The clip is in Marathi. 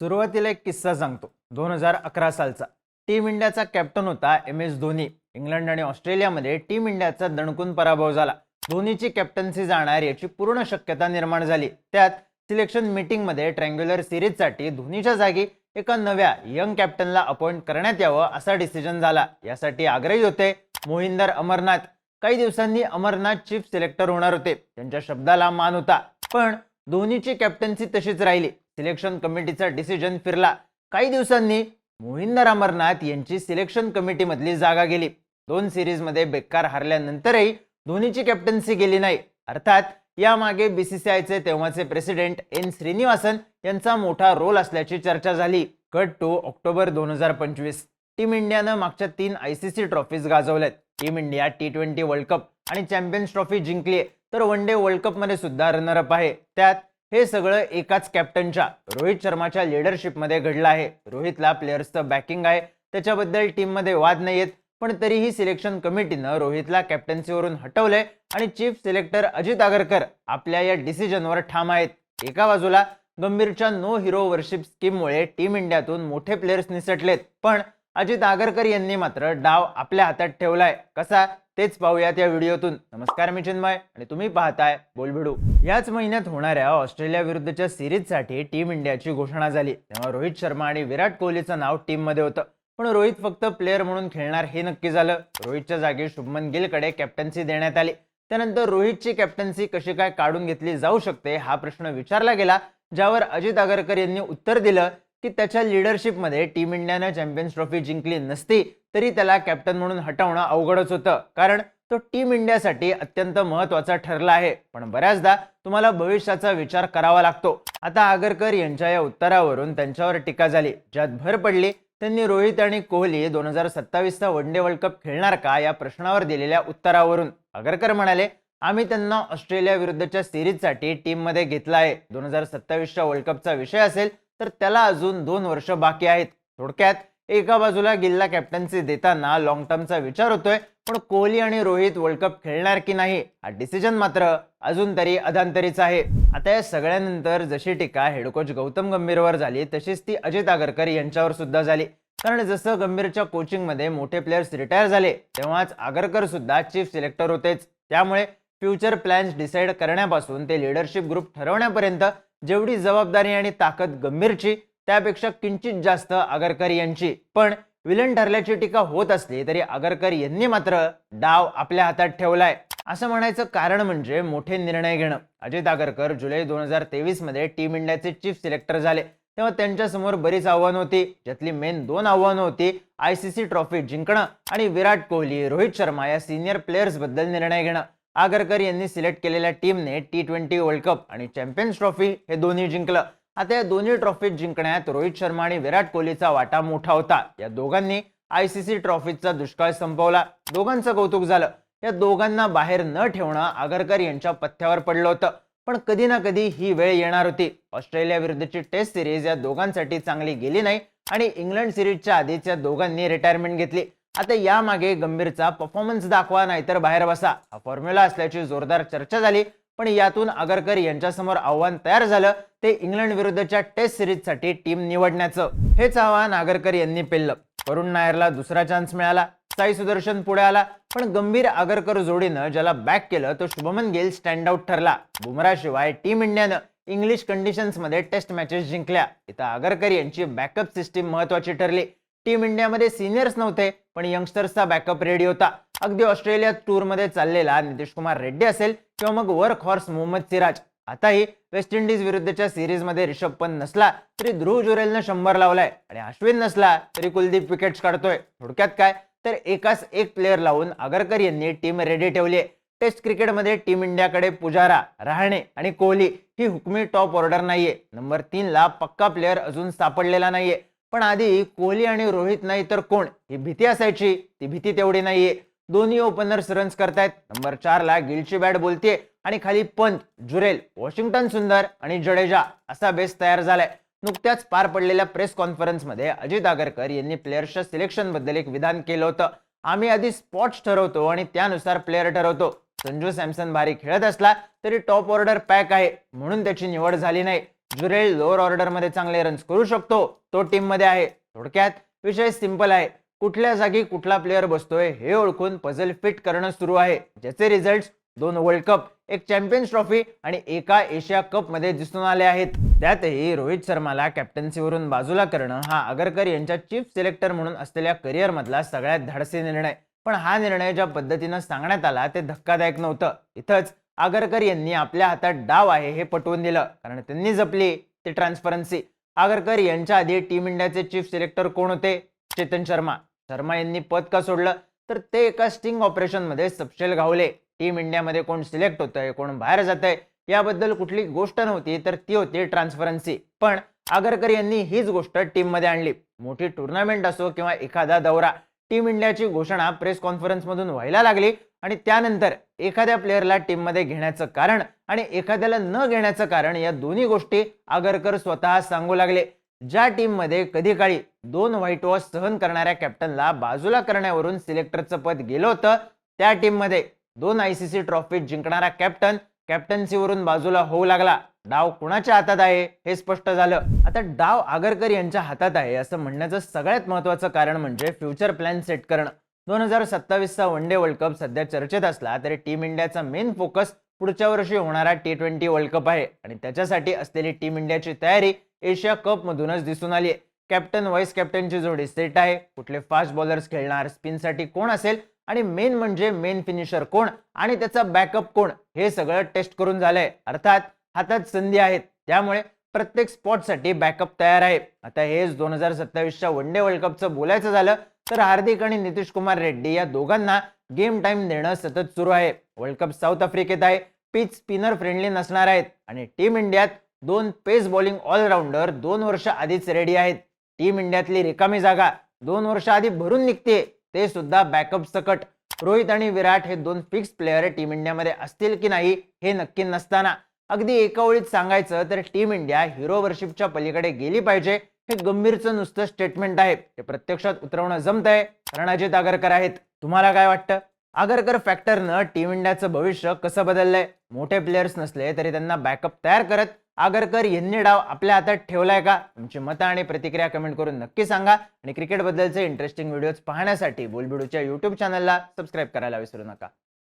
सुरुवातीला एक किस्सा सांगतो. दोन हजार अकरा सालचा. टीम इंडियाचा कॅप्टन होता एम एस धोनी. इंग्लंड आणि ऑस्ट्रेलियामध्ये टीम इंडियाचा दणकून पराभव झाला. धोनीची कॅप्टन्सी जाणार याची पूर्ण शक्यता निर्माण झाली. त्यात सिलेक्शन मीटिंगमध्ये ट्रँग्युलर सिरीजसाठी धोनीच्या जागी एका नव्या यंग कॅप्टनला अपॉइंट करण्यात यावं असा डिसिजन झाला. यासाठी आग्रही होते मोहिंदर अमरनाथ. काही दिवसांनी अमरनाथ चीफ सिलेक्टर होणार होते. त्यांच्या शब्दाला मान होता. पण धोनीची कॅप्टन्सी तशीच राहिली. सिलेक्शन कमिटीचा डिसिजन फिरला. काही दिवसांनी मोहिंदर अमरनाथ यांची सिलेक्शन कमिटीमधली जागा गेली. दोन सिरीजमध्ये बेकार हारल्यानंतरही धोनीची कॅप्टन्सी गेली नाही. अर्थात यामागे बीसीसीआयचे तेव्हाचे प्रेसिडेंट एन श्रीनिवासन यांचा मोठा रोल असल्याची चर्चा झाली. कट टू ऑक्टोबर दोन हजार पंचवीस. टीम इंडियानं मागच्या तीन I C C trophies गाजवल्यात. Team India T twenty world cup आणि चॅम्पियन्स ट्रॉफी जिंकली तर वन डे वर्ल्ड कपमध्ये सुद्धा रनरअप आहे. त्यात हे सगळं एकाच कॅप्टनच्या रोहित शर्माच्या लिडरशिपमध्ये घडलं आहे. रोहितला प्लेयर्सचं बॅकिंग आहे. त्याच्याबद्दल टीममध्ये वाद नाहीयेत. पण तरीही सिलेक्शन कमिटीनं रोहितला कॅप्टन्सीवरून हटवलंय आणि चीफ सिलेक्टर अजित आगरकर आपल्या या डिसिजनवर ठाम आहेत. एका बाजूला गंभीरच्या नो हिरो वर्शिप स्कीममुळे टीम इंडियातून मोठे प्लेयर्स निसटलेत. पण अजित आगरकर यांनी मात्र डाव आपल्या हातात ठेवलाय. कसा? तेच पाहूयात या व्हिडिओतून. नमस्कार मी चिन्मय आणि तुम्ही पाहताय बोलभिडू याच महिन्यात होणाऱ्या ऑस्ट्रेलिया विरुद्धच्या सिरीजसाठी टीम इंडियाची घोषणा झाली. तेव्हा रोहित शर्मा आणि विराट कोहलीचं नाव टीममध्ये होतं. पण रोहित फक्त प्लेअर म्हणून खेळणार हे नक्की झालं. रोहितच्या जागी शुभमन गिलकडे कॅप्टन्सी देण्यात आली. त्यानंतर रोहितची कॅप्टन्सी कशी काय काढून घेतली जाऊ शकते हा प्रश्न विचारला गेला ज्यावर अजित आगरकर यांनी उत्तर दिलं की त्याच्या लिडरशिपमध्ये टीम इंडियानं चॅम्पियन्स ट्रॉफी जिंकली नसती. तरी त्याला कॅप्टन म्हणून हटवणं अवघडच होतं. कारण तो टीम इंडियासाठी अत्यंत महत्त्वाचा ठरला आहे. पण बऱ्याचदा तुम्हाला भविष्याचा विचार करावा लागतो. आता आगरकर यांच्या या उत्तरावरून त्यांच्यावर टीका झाली. ज्यात भर पडली त्यांनी रोहित आणि कोहली दोन हजार सत्तावीसचा वन डे वर्ल्ड कप खेळणार का या प्रश्नावर दिलेल्या उत्तरावरून. आगरकर म्हणाले आम्ही त्यांना ऑस्ट्रेलिया विरुद्धच्या सिरीजसाठी टीममध्ये घेतला आहे. दोन हजार सत्तावीसच्या वर्ल्ड कपचा विषय असेल तर त्याला अजून दोन वर्ष बाकी आहेत. थोडक्यात एका बाजूला गिलला कॅप्टन्सी देताना लॉंग टर्मचा विचार होतोय पण कोहली आणि रोहित वर्ल्ड कप खेळणार की नाही हा डिसिजन मात्र अजून तरी अधांतरीच आहे. आता या सगळ्यानंतर जशी टीका हेडकोच गौतम गंभीरवर झाली तशीच ती अजित आगरकर यांच्यावर सुद्धा झाली. कारण जसं गंभीरच्या कोचिंगमध्ये मोठे प्लेयर्स रिटायर झाले तेव्हाच आगरकर सुद्धा चीफ सिलेक्टर होतेच. त्यामुळे फ्युचर प्लॅन्स डिसाईड करण्यापासून ते लिडरशिप ग्रुप ठरवण्यापर्यंत जेवढी जबाबदारी आणि ताकद गंभीरची त्यापेक्षा किंचित जास्त आगरकर यांची. पण विलन ठरल्याची टीका होत असली तरी आगरकर यांनी मात्र डाव आपल्या हातात ठेवलाय. असं म्हणायचं कारण म्हणजे मोठे निर्णय घेणं. अजित आगरकर जुलै दोन हजार तेवीसमध्ये टीम इंडियाचे चीफ सिलेक्टर झाले. तेव्हा त्यांच्यासमोर बरीच आव्हानं होती. ज्यातली मेन दोन आव्हानं होती. आय सी सी ट्रॉफी जिंकणं आणि विराट कोहली रोहित शर्मा या सिनियर प्लेयर्सबद्दल निर्णय घेणं. आगरकर यांनी सिलेक्ट केलेल्या टीमने टी ट्वेंटी वर्ल्ड कप आणि चॅम्पियन्स ट्रॉफी हे दोन्ही जिंकलं. आता या दोन्ही ट्रॉफीत जिंकण्यात रोहित शर्मा आणि विराट कोहलीचा वाटा मोठा होता. या दोघांनी आय सी सी ट्रॉफीचा दुष्काळ संपवला. दोघांचं कौतुक झालं. या दोघांना बाहेर न ठेवणं आगरकर यांच्या पथ्यावर पडलं होतं. पण कधी ना कधी ही वेळ येणार होती. ऑस्ट्रेलिया विरुद्धची टेस्ट सिरीज या दोघांसाठी चांगली गेली नाही आणि इंग्लंड सिरीजच्या आधीच या दोघांनी रिटायरमेंट घेतली. आता यामागे गंभीरचा परफॉर्मन्स दाखवा नाहीतर बाहेर बसा. हा फॉर्म्युला असल्याची जोरदार चर्चा झाली. पण यातून आगरकर यांच्यासमोर आव्हान तयार झालं. ते इंग्लंड विरुद्धच्या टेस्ट सिरीजसाठी टीम निवडण्याचं. हेच आव्हान आगरकर यांनी पेललं. करुण नायरला दुसरा चान्स मिळाला. साई सुदर्शन पुढे आला. पण गंभीर आगरकर जोडीनं ज्याला बॅक केलं तो शुभमन गिल स्टँड आउट ठरला. बुमराशिवाय टीम इंडियानं इंग्लिश कंडिशन्समध्ये टेस्ट मॅचेस जिंकल्या. इथं आगरकर यांची बॅकअप सिस्टीम महत्वाची ठरली. टीम इंडियामध्ये सिनियर्स नव्हते पण यंगस्टर्सचा बॅकअप रेडी होता. अगदी ऑस्ट्रेलिया टूरमध्ये चाललेला नितीश कुमार रेड्डी असेल किंवा मग वर्क हॉर्स मोहम्मद सिराज. आताही वेस्ट इंडिज विरुद्धच्या सिरीजमध्ये रिषभ पंत नसला तरी ध्रुव जुरेलनं शंभर लावलाय आणि अश्विन नसला तरी कुलदीप विकेट्स काढतोय. थोडक्यात काय? तर एकाच एक प्लेअर लावून आगरकर यांनी टीम रेडी ठेवली टेस्ट क्रिकेटमध्ये टीम इंडियाकडे पुजारा रहाणे आणि कोहली ही हुकमी टॉप ऑर्डर नाहीये. नंबर तीनला पक्का प्लेअर अजून सापडलेला नाहीये. पण आधी कोहली आणि रोहित नाही तर कोण? ही भीती असायची. ती भीती तेवढी नाहीये. दोन्ही ओपनर्स रन्स करतायत. नंबर चारला गिलची बॅट बोलते आणि खाली पंत जुरेल वॉशिंग्टन सुंदर आणि जडेजा असा बेस तयार झालाय. नुकत्याच पार पडलेल्या प्रेस कॉन्फरन्समध्ये अजित आगरकर यांनी प्लेयर्सच्या सिलेक्शनबद्दल एक विधान केलं होतं. आम्ही आधी स्पॉट्स ठरवतो आणि त्यानुसार प्लेअर ठरवतो. संजू सॅमसन भारी खेळत असला तरी टॉप ऑर्डर पॅक आहे. म्हणून त्याची निवड झाली नाही. जुरेल लोअर ऑर्डरमध्ये चांगले रन्स करू शकतो. तो टीममध्ये आहे. थोडक्यात विषय सिंपल आहे. कुठल्या जागी कुठला प्लेअर बसतोय हे ओळखून पझल फिट करणं सुरू आहे ज्याचे रिझल्ट दोन वर्ल्ड कप एक चॅम्पियन्स ट्रॉफी आणि एका एशिया कपमध्ये दिसून आले आहेत. त्यातही रोहित शर्माला कॅप्टन्सीवरून बाजूला करणं हा आगरकर यांच्या चीफ सिलेक्टर म्हणून असलेल्या करिअर मधला सगळ्यात धाडसी निर्णय. पण हा निर्णय ज्या पद्धतीनं सांगण्यात आला ते धक्कादायक नव्हतं. इथंच आगरकर यांनी आपल्या हातात डाव आहे हे पटवून दिलं कारण त्यांनी जपली ती ट्रान्सपरन्सी आगरकर यांच्या आधी टीम इंडियाचे चीफ सिलेक्टर कोण होते? चेतन शर्मा. शर्मा यांनी पद का सोडलं? तर ते एका स्टिंग ऑपरेशनमध्ये सपशेल घावले. टीम इंडियामध्ये कोण सिलेक्ट होतंय कोण बाहेर जात आहे याबद्दल कुठली गोष्ट नव्हती तर ती होती ट्रान्सपरन्सी. पण आगरकर यांनी हीच गोष्ट टीममध्ये आणली. मोठी टुर्नामेंट असो किंवा एखादा दौरा टीम इंडियाची घोषणा प्रेस कॉन्फरन्समधून व्हायला लागली आणि त्यानंतर एखाद्या प्लेअरला टीममध्ये घेण्याचं कारण आणि एखाद्याला न घेण्याचं कारण या दोन्ही गोष्टी आगरकर स्वतः सांगू लागले. ज्या टीममध्ये कधी काळी दोन व्हाईट वॉश सहन करणाऱ्या कॅप्टनला बाजूला करण्यावरून सिलेक्टरचं पद गेलं होतं त्या टीममध्ये दोन आय दोन आयसीसी ट्रॉफी जिंकणारा कॅप्टन कॅप्टन्सीवरून बाजूला होऊ लागला. डाव कुणाच्या हातात आहे हे स्पष्ट झालं. आता डाव आगरकर यांच्या हातात आहे असं म्हणण्याचं सगळ्यात महत्वाचं कारण म्हणजे फ्युचर प्लॅन सेट करणं. दोन हजार सत्तावीसचा वन डे वर्ल्ड कप सध्या चर्चेत असला तरी टीम इंडियाचा मेन फोकस पुढच्या वर्षी होणारा टी ट्वेंटी वर्ल्ड कप आहे. आणि त्याच्यासाठी असलेली टीम इंडियाची तयारी एशिया कपमधूनच दिसून आली आहे कॅप्टन व्हाईस कॅप्टनची जोडी सेट आहे. कुठले फास्ट बॉलर्स खेळणार स्पिनसाठी कोण असेल? आणि मेन म्हणजे मेन फिनिशर कोण? आणि त्याचा बॅकअप कोण? हे सगळं टेस्ट करून झालंय. अर्थात हातात संधी आहेत. त्यामुळे प्रत्येक स्पॉटसाठी बॅकअप तयार आहे. आता हेच दोन हजार सत्तावीसच्या वन डे वर्ल्ड कपचं बोलायचं झालं तर हार्दिक आणि नितीश कुमार रेड्डी या दोघांना गेम टाइम देणं सतत सुरू आहे. वर्ल्ड कप साऊथ आफ्रिकेत आहे. पिच स्पिनर फ्रेंडली नसणार आहेत. आणि टीम इंडियात दोन पेस बॉलिंग ऑलराऊंडर दोन वर्ष आधीच रेडी आहेत. टीम इंडियातली रिकामी जागा दोन वर्ष आधी भरून निघते ते सुद्धा बॅकअप सकट. रोहित आणि विराट हे दोन फिक्स प्लेअर टीम इंडियामध्ये असतील की नाही हे नक्की नसताना. अगदी एका ओळीत सांगायचं तर टीम इंडिया हिरो वर्शिपच्या पलीकडे गेली पाहिजे हे गंभीरचं नुसतं स्टेटमेंट आहे. ते प्रत्यक्षात उतरवणं जमत आहे कारण अजित आगरकर आहेत. तुम्हाला काय वाटतं? आगरकर फॅक्टरनं टीम इंडियाचं भविष्य कसं बदललंय? मोठे प्लेयर्स नसले तरी त्यांना बॅकअप तयार करत आगरकर यांनी डाव आपल्या हातात ठेवलाय का? तुमची मतं आणि प्रतिक्रिया कमेंट करून नक्की सांगा. आणि क्रिकेटबद्दलचे इंटरेस्टिंग व्हिडिओज पाहण्यासाठी बोलबिडूच्या युट्यूब चॅनलला सबस्क्राईब करायला विसरू नका.